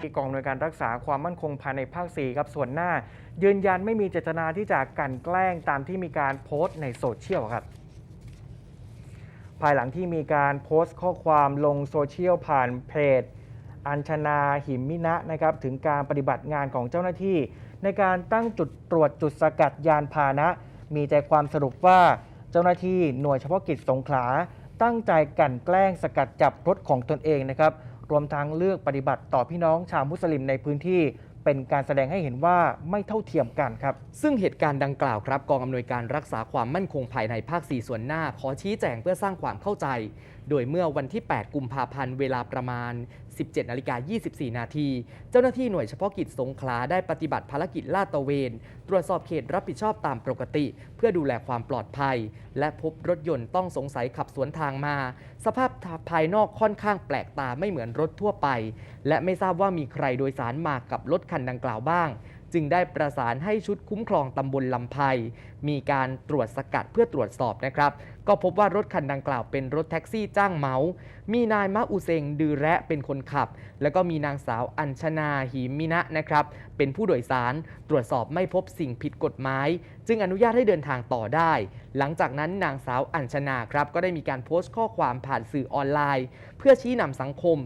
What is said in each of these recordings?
ที่กองอำนวยการรักษาความมั่นคงภายในภาค 4 ครับส่วนหน้า ยืนยันไม่มีเจตนาที่จะกันแกล้งตามที่มีการโพสต์ในโซเชียลครับภายหลังที่มีการโพสต์ข้อความลงโซเชียลผ่านเพจ อัญชนาหิมมินะนะครับถึงการปฏิบัติงานของเจ้าหน้าที่ ในการตั้งจุดตรวจจุดสกัดยานพาหนะ มีใจความสรุปว่าเจ้าหน้าที่หน่วยเฉพาะกิจสงขลา ตั้งใจกันแกล้งสกัดจับรถของตนเองนะครับ รวมทั้งเลือกปฏิบัติต่อพี่น้องชาวมุสลิมในพื้นที่เป็นการแสดงให้เห็นว่าไม่เท่าเทียมกันครับ ซึ่งเหตุการณ์ดังกล่าวครับกองอำนวยการรักษาความมั่นคงภายในภาค 4 ส่วนหน้า ขอชี้แจงเพื่อสร้างความเข้าใจ โดยเมื่อวันที่ 8 กุมภาพันธ์เวลาประมาณ 17นาฬิกา24 นาที เจ้าหน้าที่หน่วยเฉพาะกิจสงขลาได้ปฏิบัติภารกิจลาดตระเวน ตรวจสอบเขตรับผิดชอบตามปกติ เพื่อดูแลความปลอดภัย และพบรถยนต์ต้องสงสัยขับสวนทางมา สภาพภายนอกค่อนข้างแปลกตาไม่เหมือนรถทั่วไป และไม่ทราบว่ามีใครโดยสารมากับรถคันดังกล่าวบ้าง จึงได้ประสานให้ชุดคุ้มครองตำบลลำไพมีการตรวจสกัดเพื่อตรวจสอบนะครับ ก็พบว่ารถคันดังกล่าวเป็นรถแท็กซี่จ้างเมา มีนายมะอุเซงดือแระเป็นคนขับ แล้วก็มีนางสาวอัญชนาหิมินะนะครับ เป็นผู้โดยสารตรวจสอบไม่พบสิ่งผิดกฎหมาย จึงอนุญาตให้เดินทางต่อได้ หลังจากนั้นนางสาวอัญชนาครับก็ได้มีการโพสต์ข้อความผ่านสื่อออนไลน์ เพื่อชี้นำสังคม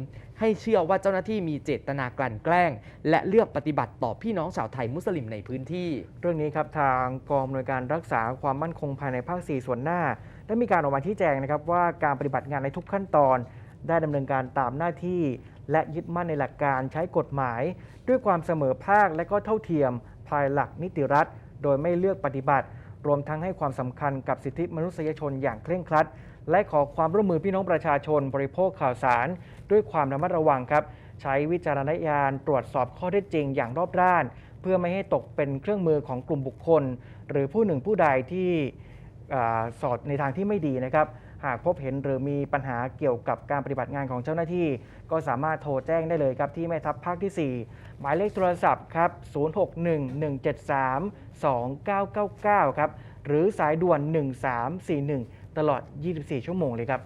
ให้เชื่อว่าเจ้าหน้าที่มีเจตนากลั่นแกล้ง และเลือกปฏิบัติต่อพี่น้องชาวไทยมุสลิมในพื้นที่ เรื่องนี้ครับทางกองอำนวยการรักษาความมั่นคงภายในภาค 4 ส่วนหน้า ได้มีการออกมาชี้แจงนะครับว่าการปฏิบัติงานในทุกขั้นตอน ได้ดำเนินการตามหน้าที่ และยึดมั่นในหลักการใช้กฎหมาย ด้วยความเสมอภาคและก็เท่าเทียม ภายหลักนิติรัฐ โดยไม่เลือกปฏิบัติ รวมทั้งให้ความสำคัญกับสิทธิมนุษยชนอย่างเคร่งครัด และขอความร่วมมือพี่น้องประชาชนบริโภคข่าวสาร ด้วยความระมัดระวังครับ ใช้วิจารณญาณตรวจสอบข้อเท็จจริงอย่างรอบด้าน เพื่อไม่ให้ตกเป็นเครื่องมือของกลุ่มบุคคล หรือผู้หนึ่งผู้ใดที่อสอดในทางที่ไม่ดีนะครับ หากพบเห็นหรือมีปัญหาเกี่ยวกับการปฏิบัติงานของเจ้าหน้าที่ ก็สามารถโทรแจ้งได้เลยครับที่แม่ทัพภาคที่ 4 หมายเลขโทรศัพท์ครับ 0611732999 ครับ หรือสายด่วน 1341 ตลอด 24 ชั่วโมงเลยครับ